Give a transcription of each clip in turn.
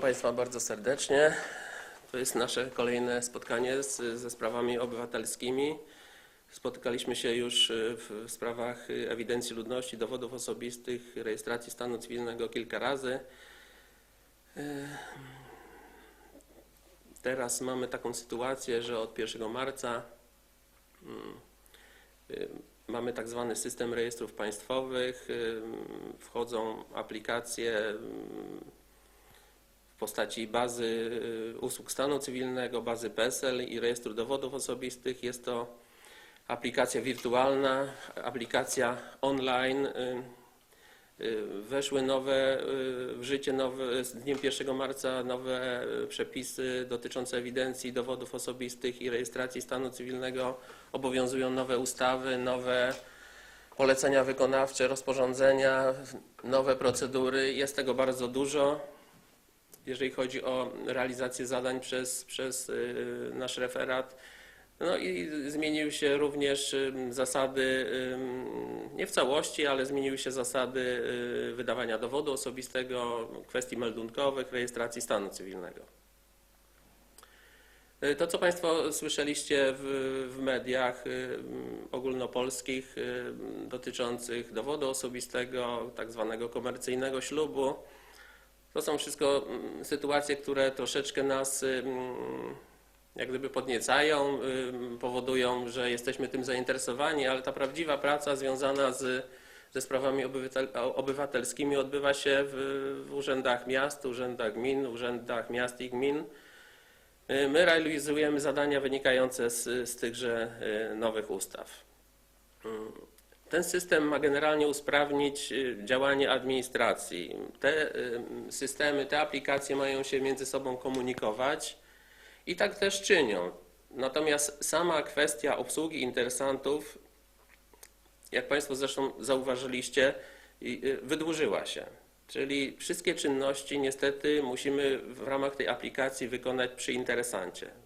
Państwa bardzo serdecznie. To jest nasze kolejne spotkanie z, ze sprawami obywatelskimi. Spotykaliśmy się już y, w, sprawach y, ewidencji ludności, dowodów osobistych, rejestracji stanu cywilnego kilka razy. Y, Teraz mamy taką sytuację, że od 1 marca mamy tak zwany system rejestrów państwowych. Wchodzą aplikacje postaci bazy y, usług stanu cywilnego, bazy PESEL i rejestru dowodów osobistych. Jest to aplikacja wirtualna, aplikacja online. y, y, Weszły nowe w życie nowe, z dniem 1 marca nowe przepisy dotyczące ewidencji dowodów osobistych i rejestracji stanu cywilnego. Obowiązują nowe ustawy, nowe polecenia wykonawcze, rozporządzenia, nowe procedury. Jest tego bardzo dużo jeżeli chodzi o realizację zadań przez, przez y, nasz referat. No i zmieniły się również ym, zasady, ym, nie w całości, ale zmieniły się zasady y, wydawania dowodu osobistego, kwestii meldunkowych, rejestracji stanu cywilnego. Y, To, co Państwo słyszeliście w, w mediach y, ogólnopolskich y, dotyczących dowodu osobistego, tak zwanego komercyjnego ślubu, to są wszystko mm, sytuacje, które troszeczkę nas ym, jak gdyby podniecają, ym, powodują, że jesteśmy tym zainteresowani, ale ta prawdziwa praca związana z, ze sprawami obywatel, obywatelskimi odbywa się w, w urzędach miast, urzędach gmin, urzędach miast i gmin. Y, My realizujemy zadania wynikające z, z tychże y, nowych ustaw. Ten system ma generalnie usprawnić y, działanie administracji. Te y, systemy, te aplikacje mają się między sobą komunikować i tak też czynią. Natomiast sama kwestia obsługi interesantów, jak Państwo zresztą zauważyliście, y, wydłużyła się. Czyli wszystkie czynności niestety musimy w ramach tej aplikacji wykonać przy interesancie.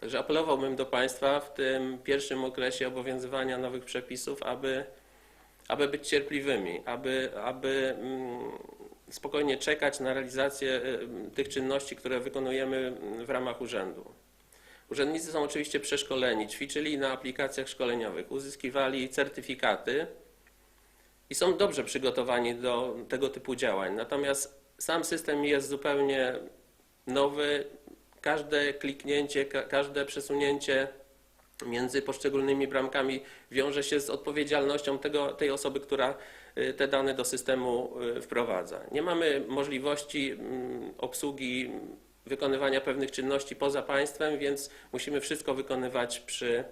Także apelowałbym do Państwa w tym pierwszym okresie obowiązywania nowych przepisów, aby, aby być cierpliwymi, aby, aby mm, spokojnie czekać na realizację y, tych czynności, które wykonujemy w ramach urzędu. Urzędnicy są oczywiście przeszkoleni, ćwiczyli na aplikacjach szkoleniowych, uzyskiwali certyfikaty i są dobrze przygotowani do tego typu działań. Natomiast sam system jest zupełnie nowy, każde kliknięcie, ka- każde przesunięcie między poszczególnymi bramkami wiąże się z odpowiedzialnością tego, tej osoby, która y, te dane do systemu y, wprowadza. Nie mamy możliwości mm, obsługi, wykonywania pewnych czynności poza państwem, więc musimy wszystko wykonywać przy,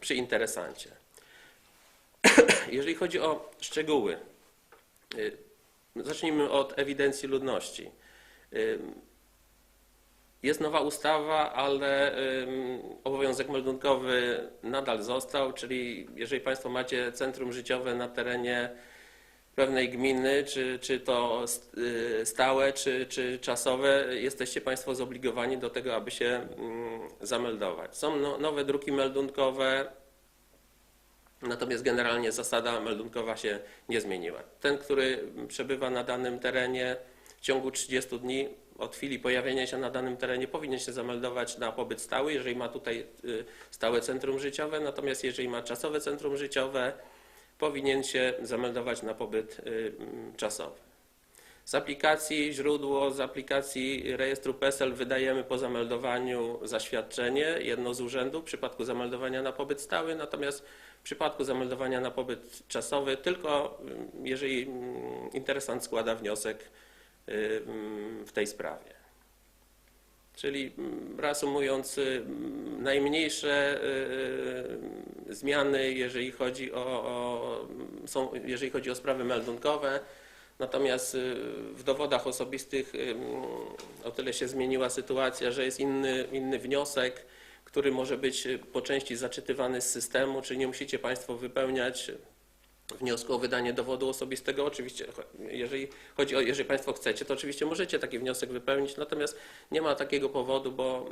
przy interesancie. Jeżeli chodzi o szczegóły, y, zacznijmy od ewidencji ludności. Jest nowa ustawa, ale obowiązek meldunkowy nadal został, czyli jeżeli Państwo macie centrum życiowe na terenie pewnej gminy, czy, czy to y, stałe, czy, czy czasowe, jesteście Państwo zobligowani do tego, aby się zameldować. Są no, nowe druki meldunkowe, natomiast generalnie zasada meldunkowa się nie zmieniła. Ten, który przebywa na danym terenie w ciągu 30 dni od chwili pojawienia się na danym terenie powinien się zameldować na pobyt stały, jeżeli ma tutaj y, stałe centrum życiowe, natomiast jeżeli ma czasowe centrum życiowe, powinien się zameldować na pobyt y, czasowy. Z aplikacji źródło, z aplikacji rejestru PESEL wydajemy po zameldowaniu zaświadczenie, jedno z urzędu w przypadku zameldowania na pobyt stały, natomiast w przypadku zameldowania na pobyt czasowy tylko y, jeżeli mm, interesant składa wniosek w tej sprawie. Czyli mm, reasumując, y, mm, najmniejsze y, zmiany, jeżeli chodzi o, o, są, jeżeli chodzi o sprawy meldunkowe, natomiast y, w dowodach osobistych y, mm, o tyle się zmieniła sytuacja, że jest inny, inny wniosek, który może być y, po części zaczytywany z systemu, czyli nie musicie Państwo wypełniać wniosku o wydanie dowodu osobistego. Oczywiście, jeżeli chodzi o, jeżeli Państwo chcecie, to oczywiście możecie taki wniosek wypełnić, natomiast nie ma takiego powodu, bo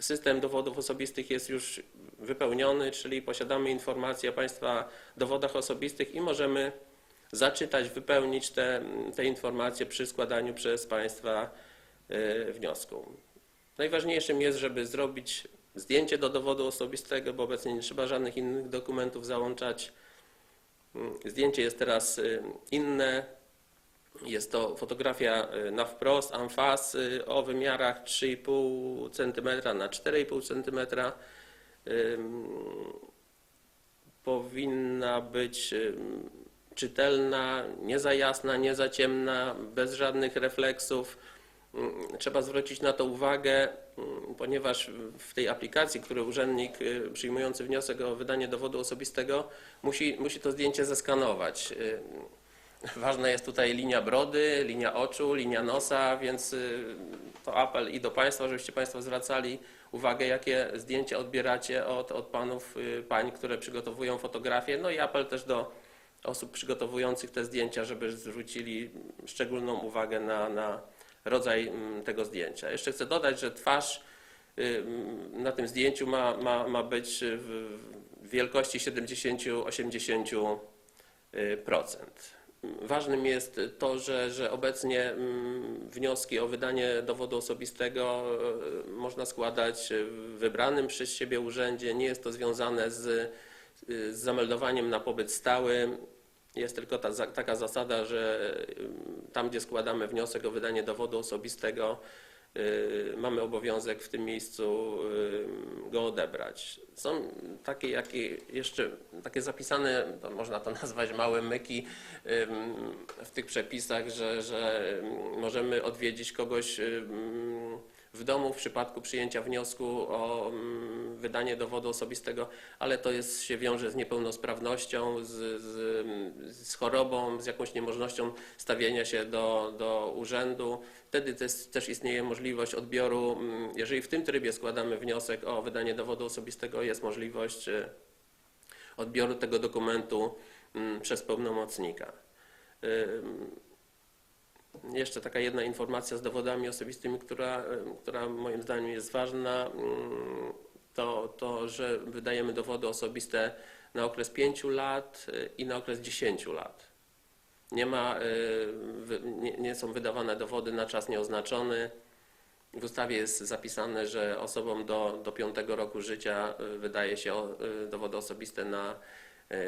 system dowodów osobistych jest już wypełniony, czyli posiadamy informacje o Państwa dowodach osobistych i możemy zaczytać, wypełnić te, te informacje przy składaniu przez Państwa y, wniosku. Najważniejszym jest, żeby zrobić zdjęcie do dowodu osobistego, bo obecnie nie trzeba żadnych innych dokumentów załączać. Zdjęcie jest teraz y, inne. Jest to fotografia y, na wprost, amfas y, o wymiarach 3,5 cm na 4,5 cm. Powinna być czytelna, nie za jasna, nie za ciemna, bez żadnych refleksów. Trzeba zwrócić na to uwagę, ponieważ w tej aplikacji, który urzędnik y, przyjmujący wniosek o wydanie dowodu osobistego musi, musi to zdjęcie zeskanować. Y, Ważna jest tutaj linia brody, linia oczu, linia nosa, więc y, to apel i do Państwa, żebyście Państwo zwracali uwagę, jakie zdjęcia odbieracie od, od panów, pań, które przygotowują fotografię. No i apel też do osób przygotowujących te zdjęcia, żeby zwrócili szczególną uwagę na, na rodzaj mm, tego zdjęcia. Jeszcze chcę dodać, że twarz y, na tym zdjęciu ma, ma, ma być w wielkości 70-80%. Ważnym jest to, że, że obecnie mm, wnioski o wydanie dowodu osobistego e, można składać w wybranym przez siebie urzędzie. Nie jest to związane z, z zameldowaniem na pobyt stały. Jest tylko ta, taka zasada, że e, tam, gdzie składamy wniosek o wydanie dowodu osobistego, y, mamy obowiązek w tym miejscu y, go odebrać. Są takie, jakie jeszcze takie zapisane, to można to nazwać małe myki w tych przepisach, że, że możemy odwiedzić kogoś w domu w przypadku przyjęcia wniosku o ym, wydanie dowodu osobistego, ale to jest, się wiąże z niepełnosprawnością, z, z, z chorobą, z jakąś niemożnością stawienia się do, do urzędu. Wtedy też, też istnieje możliwość odbioru, mm, jeżeli w tym trybie składamy wniosek o wydanie dowodu osobistego, jest możliwość e, odbioru tego dokumentu mm, przez pełnomocnika. Ym, Jeszcze taka jedna informacja z dowodami osobistymi, która, ym, która moim zdaniem jest ważna, ym, to, to, że wydajemy dowody osobiste na okres 5 lat y, i na okres 10 lat. Nie, ma, y, nie, są wydawane dowody na czas nieoznaczony. W ustawie jest zapisane, że osobom do, do 5 roku życia y, wydaje się dowody osobiste na,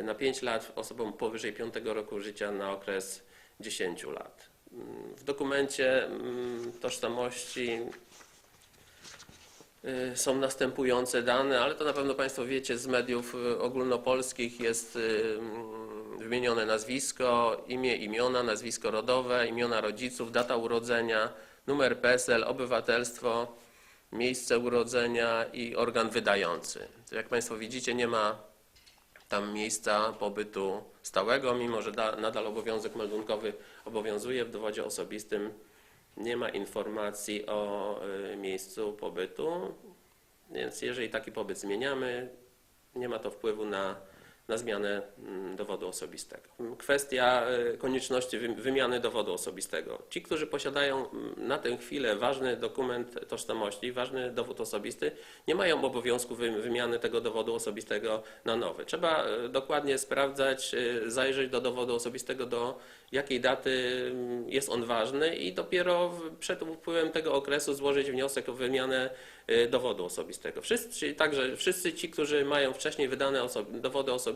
na 5 lat, osobom powyżej 5 roku życia na okres 10 lat. Mm, W dokumencie mm, tożsamości są następujące dane, ale to na pewno Państwo wiecie z mediów y, ogólnopolskich jest y, mm, wymienione nazwisko, imię, imiona, nazwisko rodowe, imiona rodziców, data urodzenia, numer PESEL, obywatelstwo, miejsce urodzenia i organ wydający. Jak Państwo widzicie, nie ma tam miejsca pobytu stałego, mimo że da, nadal obowiązek meldunkowy obowiązuje w dowodzie osobistym. Nie ma informacji o y, miejscu pobytu, więc jeżeli taki pobyt zmieniamy, nie ma to wpływu na, na zmianę mm, dowodu osobistego. Kwestia y, konieczności wy- wymiany dowodu osobistego. Ci, którzy posiadają mm, na tę chwilę ważny dokument tożsamości, ważny dowód osobisty, nie mają obowiązku wy- wymiany tego dowodu osobistego na nowy. Trzeba y, dokładnie sprawdzać, y, zajrzeć do dowodu osobistego, do jakiej daty mm, jest on ważny i dopiero przed upływem tego okresu złożyć wniosek o wymianę dowodu osobistego. Wszyscy, także wszyscy ci, którzy mają wcześniej wydane dowody osobiste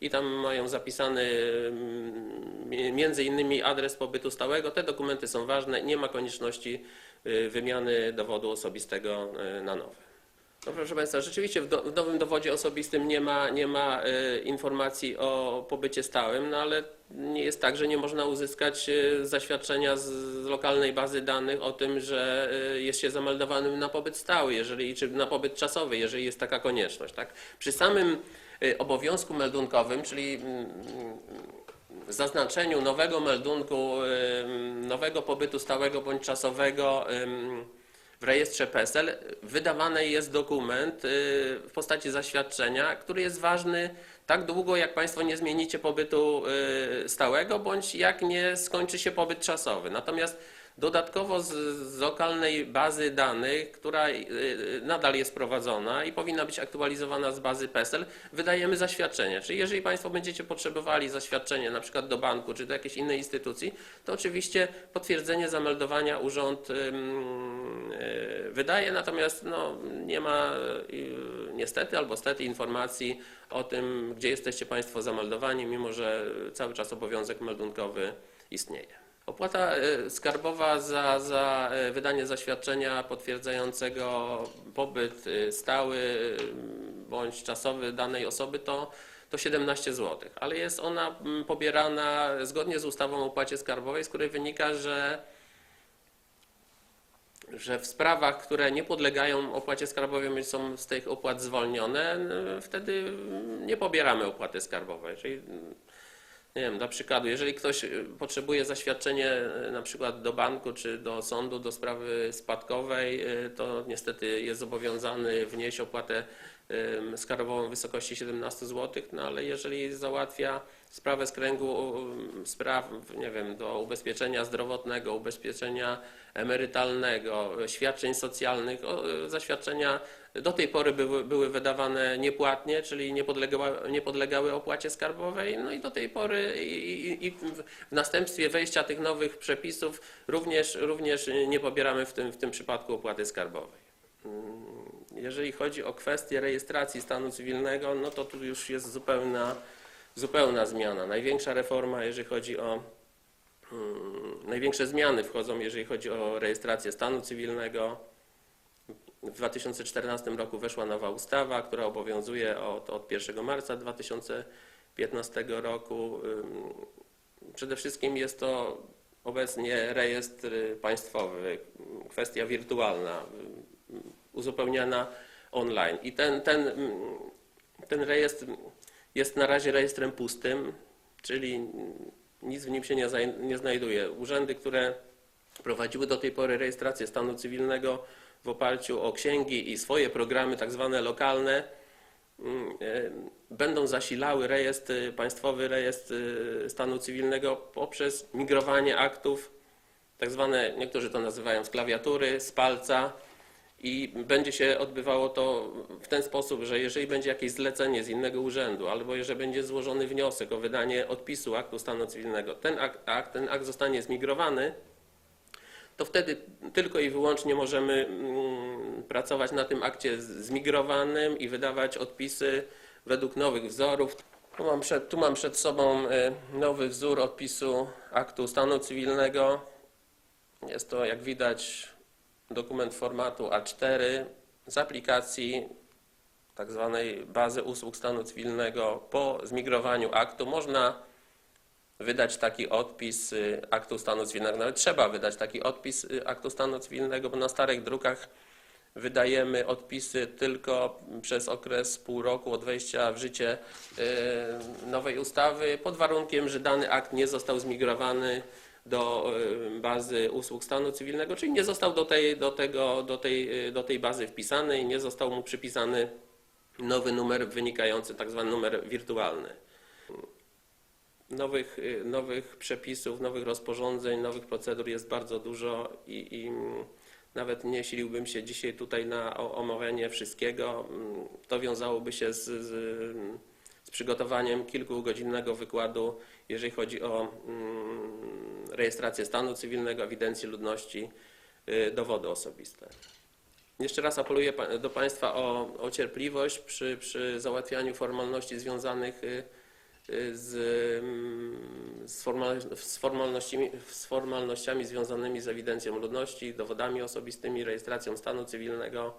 i tam mają zapisany mm, mi- między innymi adres pobytu stałego, te dokumenty są ważne, nie ma konieczności y, wymiany dowodu osobistego y, na nowy. No proszę Państwa, rzeczywiście w, do, w nowym dowodzie osobistym nie ma, nie ma y, informacji o pobycie stałym, no ale nie jest tak, że nie można uzyskać y, zaświadczenia z, z lokalnej bazy danych o tym, że y, jest się zameldowanym na pobyt stały, jeżeli, czy na pobyt czasowy, jeżeli jest taka konieczność. Tak? Przy samym y, obowiązku meldunkowym, czyli mm, zaznaczeniu nowego meldunku, nowego pobytu stałego bądź czasowego w rejestrze PESEL wydawany jest dokument y, w postaci zaświadczenia, który jest ważny tak długo, jak Państwo nie zmienicie pobytu y, stałego, bądź jak nie skończy się pobyt czasowy. Natomiast Dodatkowo z, z lokalnej bazy danych, która y, y, nadal jest prowadzona i powinna być aktualizowana z bazy PESEL, wydajemy zaświadczenie. Czyli jeżeli Państwo będziecie potrzebowali zaświadczenie na przykład do banku czy do jakiejś innej instytucji, to oczywiście potwierdzenie zameldowania urząd y, wydaje, natomiast no, nie ma niestety albo stety informacji o tym, gdzie jesteście Państwo zameldowani, mimo że cały czas obowiązek meldunkowy istnieje. Opłata e, skarbowa za, za e, wydanie zaświadczenia potwierdzającego pobyt e, stały bądź czasowy danej osoby to, to 17 zł, ale jest ona mm, pobierana zgodnie z ustawą o opłacie skarbowej, z której wynika, że że w sprawach, które nie podlegają opłacie skarbowej, są z tych opłat zwolnione, wtedy nie pobieramy opłaty skarbowej. Czyli mm, nie wiem, dla przykładu, jeżeli ktoś y, potrzebuje zaświadczenie y, na przykład do banku czy do sądu do sprawy spadkowej, y, to niestety jest zobowiązany wnieść opłatę skarbową w wysokości 17 zł, no ale jeżeli załatwia sprawę z kręgu spraw, nie wiem, do ubezpieczenia zdrowotnego, ubezpieczenia emerytalnego, świadczeń socjalnych, zaświadczenia do tej pory były, były wydawane niepłatnie, czyli nie, podlegały, nie podlegały opłacie skarbowej. No i do tej pory i, i, w następstwie wejścia tych nowych przepisów również, również nie pobieramy w tym, w tym przypadku opłaty skarbowej. Mm, Jeżeli chodzi o kwestię rejestracji stanu cywilnego, no to tu już jest zupełna, zupełna zmiana. Największa reforma, jeżeli chodzi o mm, największe zmiany wchodzą, jeżeli chodzi o rejestrację stanu cywilnego. W 2014 roku weszła nowa ustawa, która obowiązuje od, od 1 marca 2015 roku. Przede wszystkim jest to obecnie rejestr państwowy, kwestia wirtualna, uzupełniana online. I ten, ten, ten rejestr jest na razie rejestrem pustym, czyli nic w nim się nie, nie znajduje. Urzędy, które prowadziły do tej pory rejestrację stanu cywilnego w oparciu o księgi i swoje programy tak zwane lokalne, mm, e, będą zasilały rejestr, państwowy rejestr e, stanu cywilnego poprzez migrowanie aktów, tak zwane, niektórzy to nazywają z klawiatury, z palca i będzie się odbywało to w ten sposób, że jeżeli będzie jakieś zlecenie z innego urzędu, albo jeżeli będzie złożony wniosek o wydanie odpisu aktu stanu cywilnego, ten akt, akt, ten akt zostanie zmigrowany, to wtedy tylko i wyłącznie możemy mm, pracować na tym akcie zmigrowanym i wydawać odpisy według nowych wzorów. Tu mam przed, tu mam przed sobą e, nowy wzór odpisu aktu stanu cywilnego. Jest to, jak widać, dokument formatu A4 z aplikacji tak zwanej bazy usług stanu cywilnego. Po zmigrowaniu aktu można wydać taki odpis y, aktu stanu cywilnego. Nawet trzeba wydać taki odpis y, aktu stanu cywilnego, bo na starych drukach wydajemy odpisy tylko przez okres pół roku od wejścia w życie y, nowej ustawy, pod warunkiem, że dany akt nie został zmigrowany do y, bazy usług stanu cywilnego, czyli nie został do tej, do tego, do tej, y, do tej bazy wpisany i nie został mu przypisany nowy numer wynikający, tak zwany numer wirtualny nowych, y, nowych przepisów, nowych rozporządzeń, nowych procedur jest bardzo dużo i, i mm, nawet nie siliłbym się dzisiaj tutaj na omawianie wszystkiego. Mm, To wiązałoby się z, z, z przygotowaniem kilkugodzinnego wykładu, jeżeli chodzi o mm, rejestrację stanu cywilnego, ewidencję ludności, y, dowody osobiste. Jeszcze raz apeluję do Państwa o, o cierpliwość przy, przy załatwianiu formalności związanych y, z, mm, z, formal, z, formalnościami, z formalnościami związanymi z ewidencją ludności, dowodami osobistymi, rejestracją stanu cywilnego.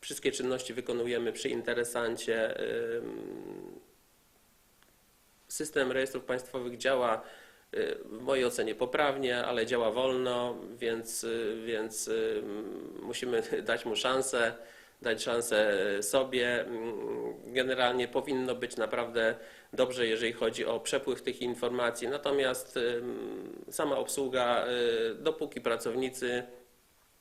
Wszystkie czynności wykonujemy przy interesancie. System rejestrów państwowych działa y, w mojej ocenie poprawnie, ale działa wolno, więc, więc ym, musimy dać mu szansę dać szansę sobie. Mm, Generalnie powinno być naprawdę dobrze, jeżeli chodzi o przepływ tych informacji. Natomiast ym, sama obsługa, y, dopóki pracownicy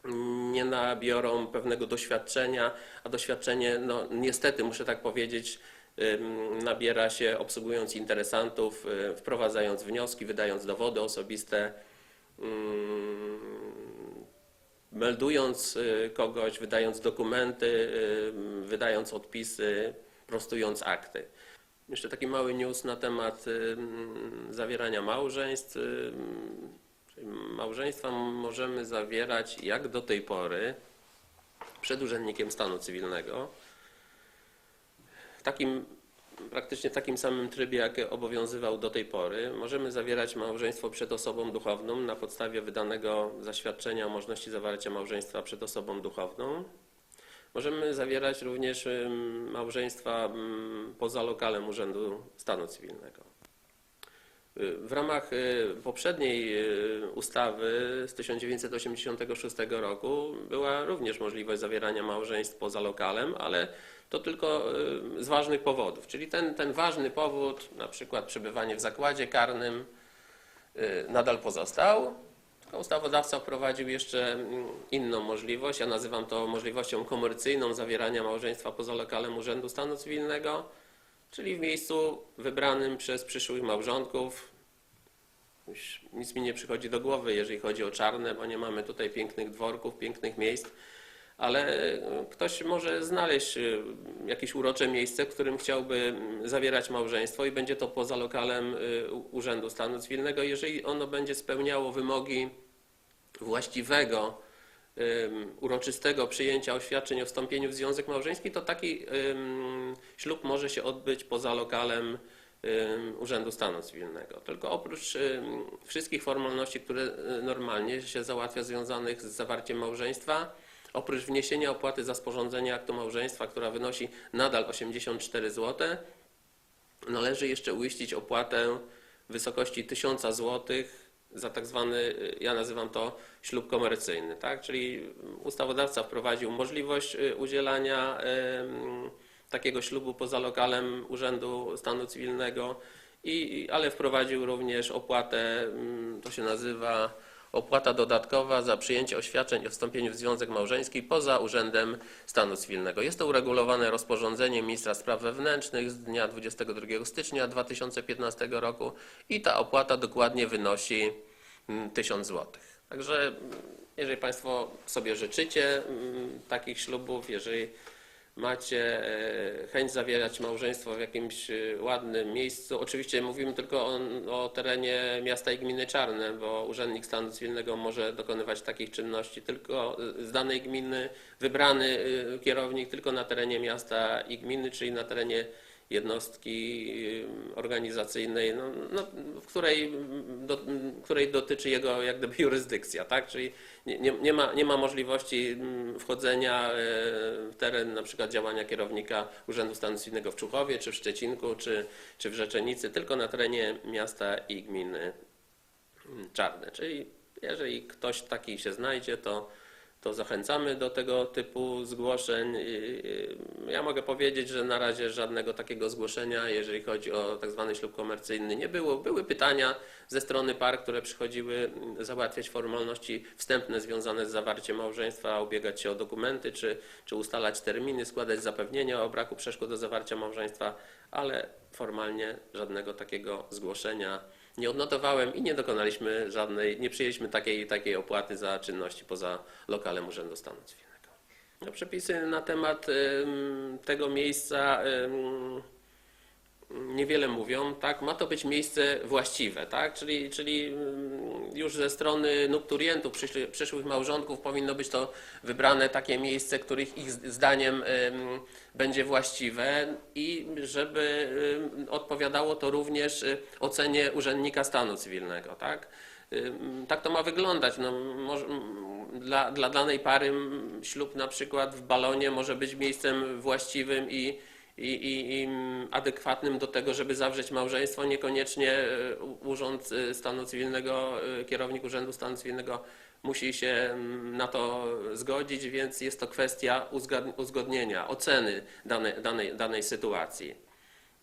mm, nie nabiorą pewnego doświadczenia, a doświadczenie, no niestety muszę tak powiedzieć, nabiera się obsługując interesantów, y, wprowadzając wnioski, wydając dowody osobiste. meldując y, kogoś, wydając dokumenty, wydając odpisy, prostując akty. Jeszcze taki mały news na temat zawierania małżeństw. Małżeństwa możemy zawierać jak do tej pory przed urzędnikiem stanu cywilnego. W takim, praktycznie w takim samym trybie, jak obowiązywał do tej pory. Możemy zawierać małżeństwo przed osobą duchowną na podstawie wydanego zaświadczenia o możliwości zawarcia małżeństwa przed osobą duchowną. Możemy zawierać również małżeństwa poza lokalem Urzędu Stanu Cywilnego. W ramach y, poprzedniej y, ustawy z 1986 roku była również możliwość zawierania małżeństw poza lokalem, ale to tylko y, z ważnych powodów. Czyli ten, ten ważny powód, na przykład przebywanie w zakładzie karnym, y, nadal pozostał. Tylko ustawodawca wprowadził jeszcze mm, inną możliwość. Ja nazywam to możliwością komercyjną zawierania małżeństwa poza lokalem Urzędu Stanu Cywilnego, czyli w miejscu wybranym przez przyszłych małżonków. Nic mi nie przychodzi do głowy, jeżeli chodzi o czarne, bo nie mamy tutaj pięknych dworków, pięknych miejsc, ale e, ktoś może znaleźć e, jakieś urocze miejsce, w którym chciałby mm, zawierać małżeństwo i będzie to poza lokalem e, Urzędu Stanu Cywilnego, jeżeli ono będzie spełniało wymogi właściwego, uroczystego przyjęcia oświadczeń o wstąpieniu w związek małżeński, to taki ślub może się odbyć poza lokalem Urzędu Stanu Cywilnego. Tylko oprócz wszystkich formalności, które normalnie się załatwia związanych z zawarciem małżeństwa, oprócz wniesienia opłaty za sporządzenie aktu małżeństwa, która wynosi nadal 84 zł, należy jeszcze uiścić opłatę w wysokości 1000 zł za tak zwany, ja nazywam to ślub komercyjny, tak? Czyli ustawodawca wprowadził możliwość y, udzielania takiego ślubu poza lokalem Urzędu Stanu Cywilnego, i, ale wprowadził również opłatę, mm, to się nazywa opłata dodatkowa za przyjęcie oświadczeń o wstąpieniu w związek małżeński poza Urzędem Stanu Cywilnego. Jest to uregulowane rozporządzeniem ministra spraw wewnętrznych z dnia 22 stycznia 2015 roku i ta opłata dokładnie wynosi mm, 1000 zł. Także mm, jeżeli Państwo sobie życzycie mm, takich ślubów, jeżeli macie e, chęć zawierać małżeństwo w jakimś e, ładnym miejscu. Oczywiście mówimy tylko o, o terenie miasta i gminy Czarne, bo urzędnik stanu cywilnego może dokonywać takich czynności tylko z danej gminy, wybrany e, kierownik tylko na terenie miasta i gminy, czyli na terenie jednostki y, organizacyjnej, no, no, której, do, której dotyczy jego jak gdyby jurysdykcja, tak? Czyli nie, nie, nie, ma, nie ma możliwości mm, wchodzenia e, w teren na przykład działania kierownika Urzędu Stanu Cywilnego w Czuchowie, czy w Szczecinku, czy, czy w Rzeczenicy, tylko na terenie miasta i gminy mm, Czarne. Czyli jeżeli ktoś taki się znajdzie, to to zachęcamy do tego typu zgłoszeń. Ja mogę powiedzieć, że na razie żadnego takiego zgłoszenia, jeżeli chodzi o tak zwany ślub komercyjny, nie było. Były pytania ze strony par, które przychodziły załatwiać formalności wstępne związane z zawarciem małżeństwa, ubiegać się o dokumenty, czy, czy ustalać terminy, składać zapewnienia o braku przeszkód do zawarcia małżeństwa, ale formalnie żadnego takiego zgłoszenia nie odnotowałem i nie dokonaliśmy żadnej, nie przyjęliśmy takiej, takiej opłaty za czynności poza lokalem Urzędu Stanu Cywilnego. No, przepisy na temat tego miejsca niewiele mówią, tak? Ma to być miejsce właściwe, tak? Czyli, czyli ym, już ze strony nupturientów, przyszły, przyszłych małżonków powinno być to wybrane takie miejsce, których ich zdaniem będzie właściwe i żeby odpowiadało to również y, ocenie urzędnika stanu cywilnego, tak? Tak to ma wyglądać. No, może, mm, dla, dla danej pary mm, ślub na przykład w balonie może być miejscem właściwym i, i, i, i adekwatnym do tego, żeby zawrzeć małżeństwo. Niekoniecznie e, Urząd e, Stanu Cywilnego, e, kierownik Urzędu Stanu Cywilnego musi się mm, na to zgodzić, więc jest to kwestia uzgodnienia, oceny danej, danej, danej sytuacji.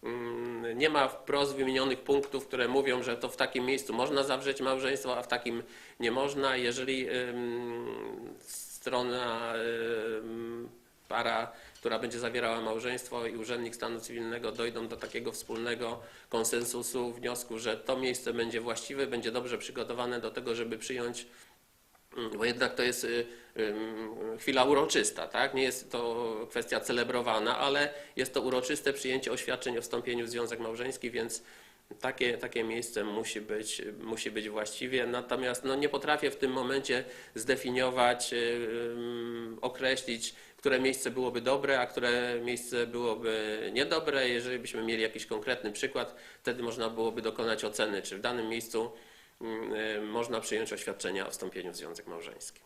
Mm, Nie ma wprost wymienionych punktów, które mówią, że to w takim miejscu można zawrzeć małżeństwo, a w takim nie można. Jeżeli strona, para która będzie zawierała małżeństwo i urzędnik stanu cywilnego dojdą do takiego wspólnego konsensusu, wniosku, że to miejsce będzie właściwe, będzie dobrze przygotowane do tego, żeby przyjąć Mm, bo jednak to jest y, ym, chwila uroczysta, tak? Nie jest to kwestia celebrowana, ale jest to uroczyste przyjęcie oświadczeń o wstąpieniu w związek małżeński, więc takie, takie miejsce musi być, musi być właściwie. Natomiast no, nie potrafię w tym momencie zdefiniować, y, określić, które miejsce byłoby dobre, a które miejsce byłoby niedobre. Jeżeli byśmy mieli jakiś konkretny przykład, wtedy można byłoby dokonać oceny, czy w danym miejscu mm, y, można przyjąć oświadczenia o wstąpieniu w związek małżeński.